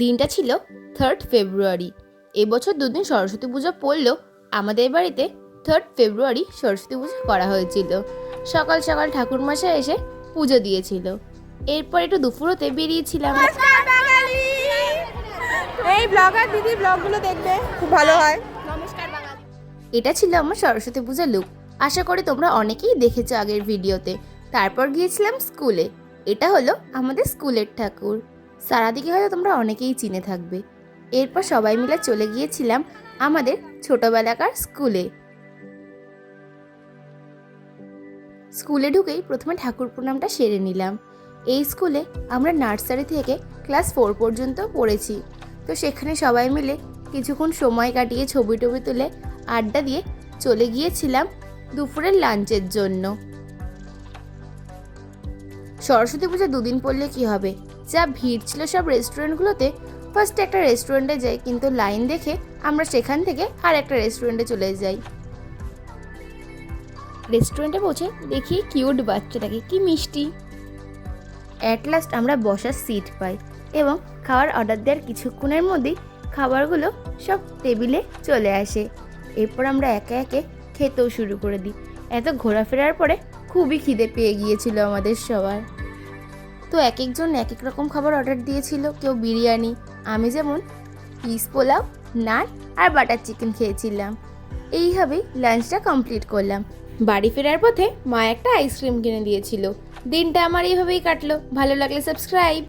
দিনটা ছিল third February এবছর দুদিন সরস্বতী পুজো পড়লেও আমাদের বাড়িতে থার্ড ফেব্রুয়ারি সরস্বতী পুজো করা হয়েছিল। সকাল সকাল ঠাকুরমশাই এসে পুজো দিয়েছিল। এরপর একটু দুপুরতে বেরিয়েছিলাম। এই ব্লগার দিদি ব্লগগুলো দেখবে খুব ভালো হয়। এটা ছিল আমার সরস্বতী পূজার লুক আশা করি তোমরা অনেকেই দেখেছ আগের ভিডিওতে তারপর গিয়েছিলাম স্কুলে এটা হলো আমাদের স্কুলের ঠাকুর। সারাদিকে হয়তো তোমরা অনেকেই চিনে থাকবে। এরপর সবাই মিলে চলে গিয়েছিলাম আমাদের ছোটবেলাকার স্কুলে। স্কুলে ঢুকেই প্রথমে ঠাকুর প্রণামটা সেরে নিলাম। এই স্কুলে আমরা নার্সারি থেকে ক্লাস ফোর পর্যন্ত পড়েছি। তো সেখানে সবাই মিলে কিছুক্ষণ সময় কাটিয়ে ছবি টবি তুলে আড্ডা দিয়ে চলে গিয়েছিলাম দুপুরের লাঞ্চের জন্য। সরস্বতী পূজা দুদিন পড়লে কি হবে? যা ভিড় ছিল সব রেস্টুরেন্টগুলোতে। ফার্স্ট একটা রেস্টুরেন্টে যাই, কিন্তু লাইন দেখে আমরা সেখান থেকে আর একটা রেস্টুরেন্টে চলে যাই। রেস্টুরেন্টে পৌঁছে দেখি কিউট বাচ্চাটাকে, কি মিষ্টি। অ্যাট লাস্ট আমরা বসার সিট পাই এবং খাওয়ার অর্ডার দেওয়ার কিছুক্ষণের মধ্যেই খাবারগুলো সব টেবিলে চলে আসে। এরপর আমরা একে একে খেতেও শুরু করে দিই। এত ঘোরাফেরার পরে খুবই খিদে পেয়ে গিয়েছিল আমাদের সবার। তো এক একজন এক এক রকম খাবার অর্ডার দিয়েছিল। কেউ বিরিয়ানি, আমি যেমন পিস পোলাও, নান আর বাটার চিকেন খেয়েছিলাম। এইভাবেই লাঞ্চটা কমপ্লিট করলাম। বাড়ি ফেরার পথে মা একটা আইসক্রিম কিনে দিয়েছিল। দিনটা আমার এইভাবেই কাটলো। ভালো লাগলে সাবস্ক্রাইব।